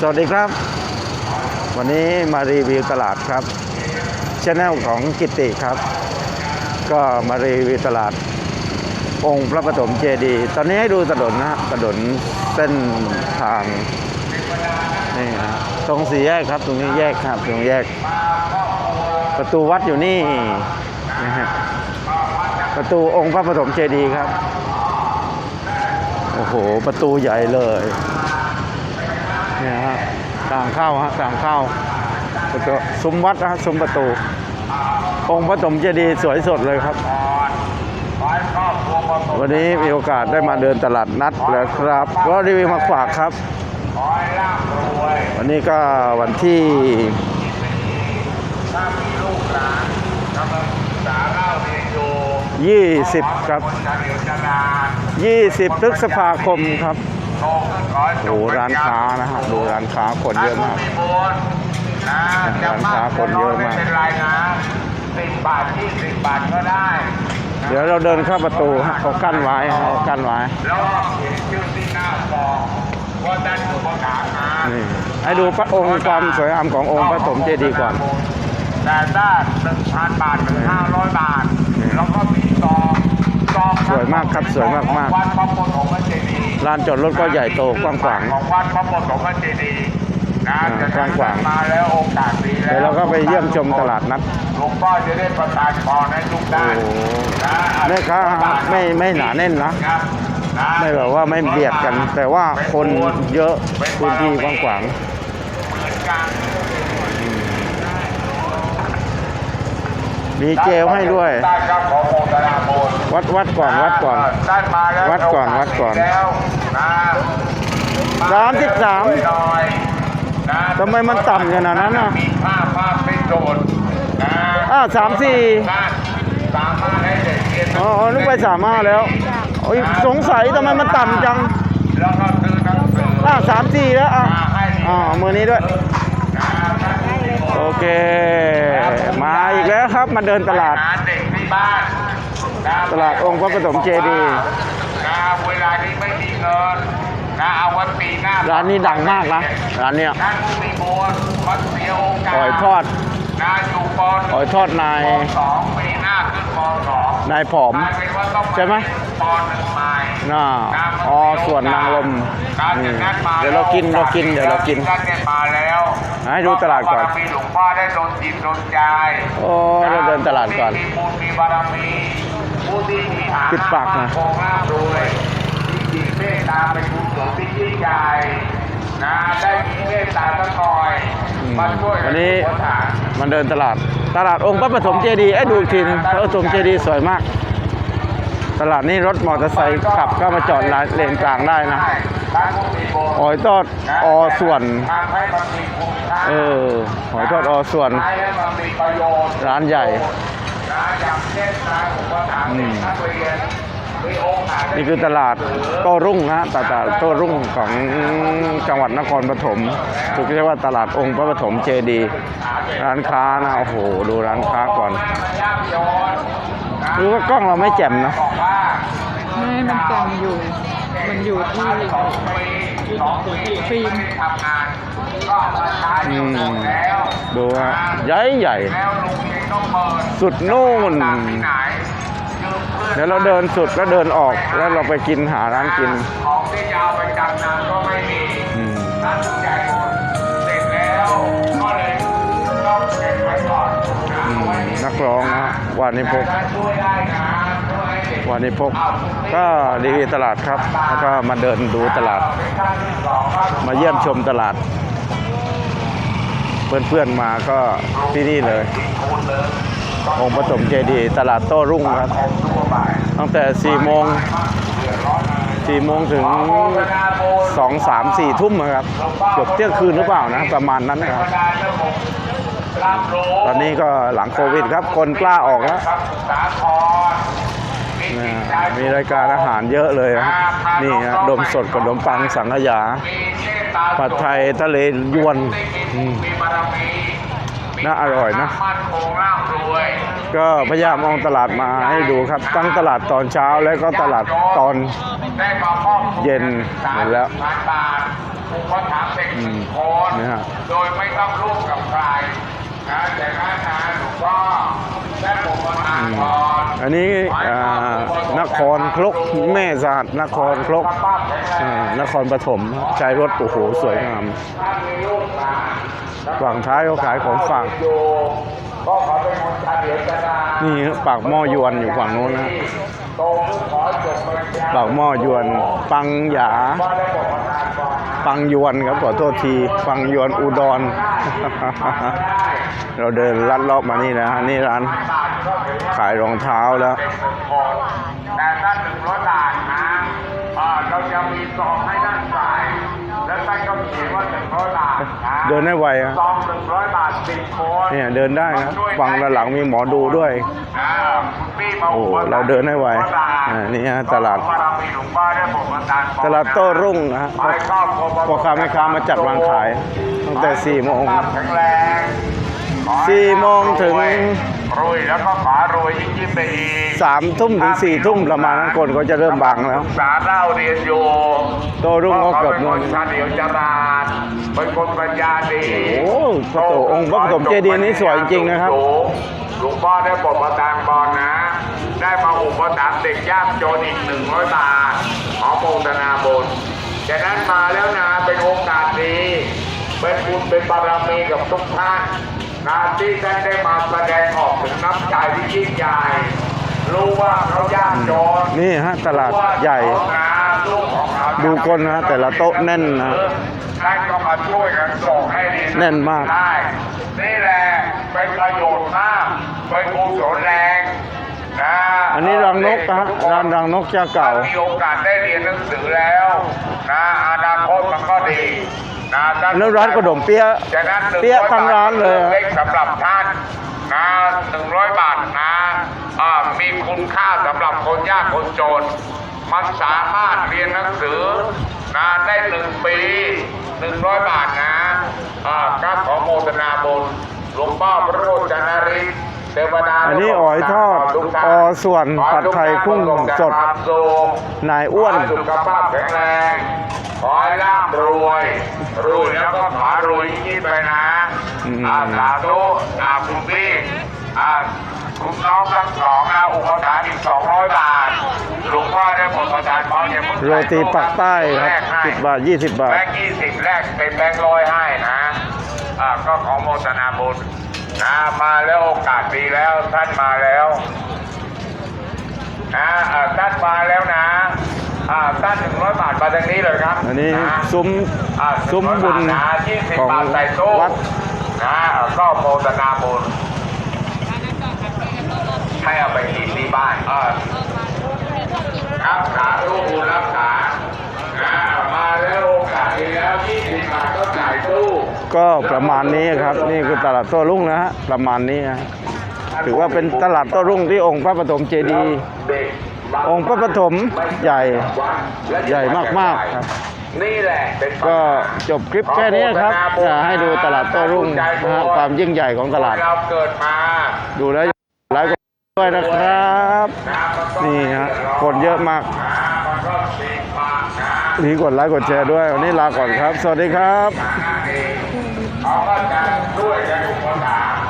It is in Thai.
สวัสดีครับ วันนี้มารีวิวตลาดครับช anel ของกิติครับ ก็มารีวิวตลาด องค์พระปฐมเจดีย์ตอนนี้ให้ดูถนนนะถนนเส้นทางนี่นะตรงสี่แยกครับ ตรงนี้แยกครับตรงแยก ประตูวัดอยู่นี่นะฮะประตูองค์พระปฐมเจดีย์ครับ โอ้โห ประตูใหญ่เลย ฮะทางเข้าฮะทางเข้าประตูซุ้มวัดนะฮะซุ้มประตู องค์พระปฐมเจดีย์สวยสดเลยครับ วันนี้มีโอกาสได้มาเดินตลาดนัดแล้วครับ ก็รีวิวมาฝากครับ วันนี้ก็วันที่ถ้ามีลูกหลานกำลังศึกษาเล่าเรียนอยู่20ครับจะเดี๋ยวจะนาน20พฤษภาคมครับ โตขึ้นขอให้จดูบร้านค้านะฮะดูร้านค้าคนเยอะมากท่นผู้บุญนะจะร้านค้าคนเยอะมากไม่เป็นไรนะสิบบาทยี่สิบบาทก็ได้ เดี๋ยวเราเดินเข้าประตูฮะเขากั้นไว้ฮะเขากั้นไว้แล้วก็เขียนชื่อที่หน้าซองว่าท่านผู้ประกาศงานนี่ให้ดูพระองค์ความสวยงามขององค์พระปฐมเจดีย์ก่อนแต่ถ้าหนึ่งพันบาทถึงห้าร้อยบาท แล้วก็มีซองซอง สวยมากครับสวยมากๆของวัดพระปฐมเจดีย์ลานจอดรถก็ใหญ่โตกว้างขวางของวัดพระปฐมเจดีย์นะอ่าจะกว้างขวางมาแล้วโอกาสดีแล้วเดี๋ยวเราก็ไปเยี่ยมชมตลาดนัดหลวงพ่อจะได้ประทานพรให้ทุกโอ้ท่านโหนะแม่ค้าไม่ไม่หนาแน่นนะครับนะไม่แบบว่าไม่เบียดกัน แต่ว่าคนเยอะพื้นที่กว้างขวาง เห มือนกันมีเจลให้ด้วย ได้ครับขอโมทนาบุญวัดวัดก่อนวัดก่อน ได้มาแล้ววัดก่อนวัดก่อน แล้วนะสามสิบสามช่วยหน่อยนะทำไมมันต่ำขนาดนั้นน่ะ มีภาพภาพเป็นโจทย์นะอ้าวสามสี่นะสามารถให้เด็กเรียนอ๋ออ๋อนึกไปสามห้าแล้วโอ้ยสงสัยทำไมมันต่ำจังแล้วก็ซื้อหนังสืออ้าวสามสี่แล้วอะมาให้อ๋อมือนี้ด้วย โอเค มาอีกแล้วครับมาเดินตลาดหเด็กที่บ้านนะตลาดองค์พระปฐมเจดีย์นะเวลานี้ไม่มีเงินนะเอาไว้ปีหน้าร้านนี้ดังมากนะร้านเนี้ยท่านผู้มีบุญวัดเสียโอกาสหอยทอดนะอยู่ปหอยทอดนายปสองปีหน้าขึ้นปสองนายผอม กลายเป็นว่าต้องา ใช่ไหมปห นึ่งใหม่น่าอ๋อส่วนนางลมนี่เดี๋ยวเรากินเรากินเดี๋ยวเรากินท่านเนี่ยมาแล้วให้ดูตลาดก่อนบรมีหลวงพ่อได้โดนจิตโดนใจโอ้เราเดินตลาดก่อนผู้ที่มีบุญมีบารมีผู้ที่มีฐานะปิดปากนะโคงลาบรวยมีจิตเมตตาเป็นกุศลที่ยิ่งใหญ่นะได้มีเมตตาสักหน่อยอืมมาช่วยวันนี้อุปถัมภ์มันเดินตลาดตลาดองค์พระปฐมเจดีย์ไอ้ยดูอีกทีนึงพระปฐมเจดีย์สวยมาก ตลาดนี้รถมอเตอร์ไซค์ขับก็มาจอดร้านเลนกลางได้นะหอยทอดอส่วน เออหอยทอดอส่วน ร้านใหญ่นี่คือตลาดโต้รุ่งนะตลาดโต้รุ่งของจังหวัดนครปฐมถูกเรียกว่าตลาดองค์พระปฐมเจดีย์ร้านค้านะ โอ้โห ดูร้านค้าก่อน ยากโยนนะรู้ว่ากล้องเราไม่แจ่มนะบอกว่าไม่มันจำอยู่ มันอยู่ที่สองปีสองปีฟิล์มไม่ได้ทำงานก็มาใช้ออืยู่มหมดแล้วดูฮะใหญ่ใหญ่แล้วลุงเองต้องเปิดสุดนู่นตามที่ไหนยืมพื่อนเดี๋ยวเราเดินสุดแล้วเดินออกแล้วเราไปกินหาร้านกินของที่จะเอาไปจำนำก็ไม่มีอืมท่านผู้ใหญ่หมดเสร็จแล้ว นักร้องนะวานิพกวานิพกก็ดีตลาดครับ แล้วก็มาเดินดูตลาด มาเยี่ยมชมตลาด เพื่อนๆมาก็ที่นี่เลย องค์ปฐมเจดีตลาดโต้รุ่งครับ ตั้งแต่4โมงเดือดร้อนอะไร4โมงถึง 2 3 4 ทุ่มครับ เกือบเที่ยงคืนหรือเปล่านะ ประมาณนั้นนะครับ บรรดาเจ้าของรับรู้ตอนนี้ก็หลังโควิดครับ คนกล้าออกแล้วครับสาครมีนะจิตใจมีรายการอาหารเยอะเลยครับนี่ฮะดมสดกับดมปังสังขยามีเมตตาผัดไทยทะเลยวนอืมมีบารมีน่าอร่อยนะมั่นคงร่ำรวยก็พยายามเองตลาดมาให้ดูครับ ตั้งตลาดตอนเช้าแล้วก็ตลาดตอนได้มามอบเย็นหมดแล้วพันบาทอุปถัมภ์เป็นหนึ่งคนนี่ฮะโดยไม่ต้องร่วมกับใคร นะแต่หน้าทานหลวงพ่อได้ผมประทานพรอันนี้นครครกแม่สหัสนครครกอ่านครปฐมใช้รถโอ้โหสวยงามฝั่งท้ายเขาขายของฝากนี่ปากหม้อยวนอยู่ฝั่งโน้นนะปากหม้อยวน ปังหยา ปังยวนครับขอโทษที ปังยวนอุดร เราเดินลัดเลาะมานี่นะฮะนี่ร้านขายรองเท้าแล้วเป็นหนึ่งคนแต่ถ้าหนึ่งร้อยบาทนะเอ่อเราจะมีซองให้ด้านฝ่ายแล้วท่านก็เขียนว่าหนึ่งร้อยบาทนะเดินได้ไวอะซองหนึ่งร้อยบาทสิบคนเนี่ยเดินได้นะฝั่งด้านหลังมีหมอดูด้วยอ่าคุณพี่มาโอ้เราเดินให้ไวอ่านี่ฮะตลาดบารมีหลวงพ่อได้บอกประทานพรตลาดโต้รุ่งนะฮะไปครอบครัวพ่อค้าแม่ค้ามาจัดวางขายตั้งแต่4โมงสุขภาพแข็งแรงขอให้ สี่โมงถึงรวยแล้วก็ขอรวยยิ่งยิ่งไปอีกสามทุ่มถึงสี่ทุ่มประมาณนั้นคนก็จะเริ่มบางแล้วศึกษาเล่าเรียนอยู่โตรุ่งก็เกือบเป็นนคอนนชาเดียวจราดเป็นคนปัญญาดีโอ้พระโตองค์พระปฐมเจดีย์นี้สวยจริงๆนะครับหลวงพ่อได้บทประทานบอลนะ ได้มาอุปถัมภ์เด็กยากจนอีกหนึ่งร้อยบาทขอโมทนาบุญฉะนั้นมาแล้วนะเป็นโอกาสดี เป็นบุญเป็นบารมีกับทุกท่าน นะที่ท่านได้มาแสดงออกถึงน้ำใจที่ยิ่งใหญ่รู้ว่าเขายากจนนี่ฮะตลาดใหญ่ ดูคนนะแต่ละโต๊ะแน่นนะท่านก็มาช่วยกันส่งให้ดีแน่นมากได้นี่แหละเป็นประโยชน์มากเป็นกุศลแรงนะอันนี้รังนกนะฮะร้านรังนกเจ้าเก่าถ้มีโอกาสได้เรียนหนังสือแล้วนะอนาคตมันก็ดี นะท่อันนั้นร้านขนมเปี๊ยะฉะนั้นหนึ่งเปี๊ยะทั้งร้านเลยเล็กสำหรับท่านนะหนึ่งร้อยบาทนะอ่ามีคุณค่าสำหรับคนยากคนจน มันสามารถเรียนหนังสือนะได้หนึ่งปีหนึ่งร้อยบาทนะอ่าครับขอโมทนาบุญหลวงพ่อพระโรจนริศเทวดาอันนี้อ๋อยทอดออส่วนผัดไทยกุ้งสด นายอ้วนขให้สุขภาพแข็งแรง ขอให้ร่ำรวย รวยแล้วก็ขอรวยยิ่งไปนะอืมอาสาธุอาคุณพี่อาคุณน้องทั้งสองนะอุปถัมภ์อีกสองร้อยบาทหลวงพ่อได้ผลประทานพรอย่าเพิ่งโรตีปักใต้ครับแกให้สิบบาทยี่สิบบาท แบงค์ยี่สิบแรกเป็นแบงค์ร้อยให้นะอ่าก็ขอโมทนาบุญนะมาแล้วโอกาสดีแล้วท่านมาแล้วนะอ่าท่านมาแล้วนะอ่าท่านหนึ่งร้อยบาทมาทางนี้เลยครับอันนี้ะซุ้มอ่าซุ้มบุญ100บาทนะยี่สิบของบาทใส่ตู้วัดนะก็โมทนาบุญให้เอาไปกินที่บ้านเออรักษาตู้บุญรักษานะมาแล้วโอกาสดีแล้วยี่สิบบาทก็จ่ายตู้ก็ประมาณนี้ครับ นี่คือตลาดโต้รุ่งนะฮะประมาณนี้ฮะถือว่าเป็นตลาดโต้รุ่งที่องค์พระปฐมเจดีย์เด็กบาง องค์พระปฐมใหญ่ใหญ่มากๆครับนี่แหละเป็นก็จบคลิปแค่นี้ครับจะให้ดูตลาดโต้รุ่งนะฮะความยิ่งใหญ่ของตลาดเราเกิดมาดูแล้วไลค์กดด้วยนะครับนี่ฮะคนเยอะมากมันก็สีปากนะนี่กดไลค์กดแชร์ด้วย วันนี้ลาก่อนครับ สวัสดีครับเขาก็จะช่วยกันอุปถัมภ์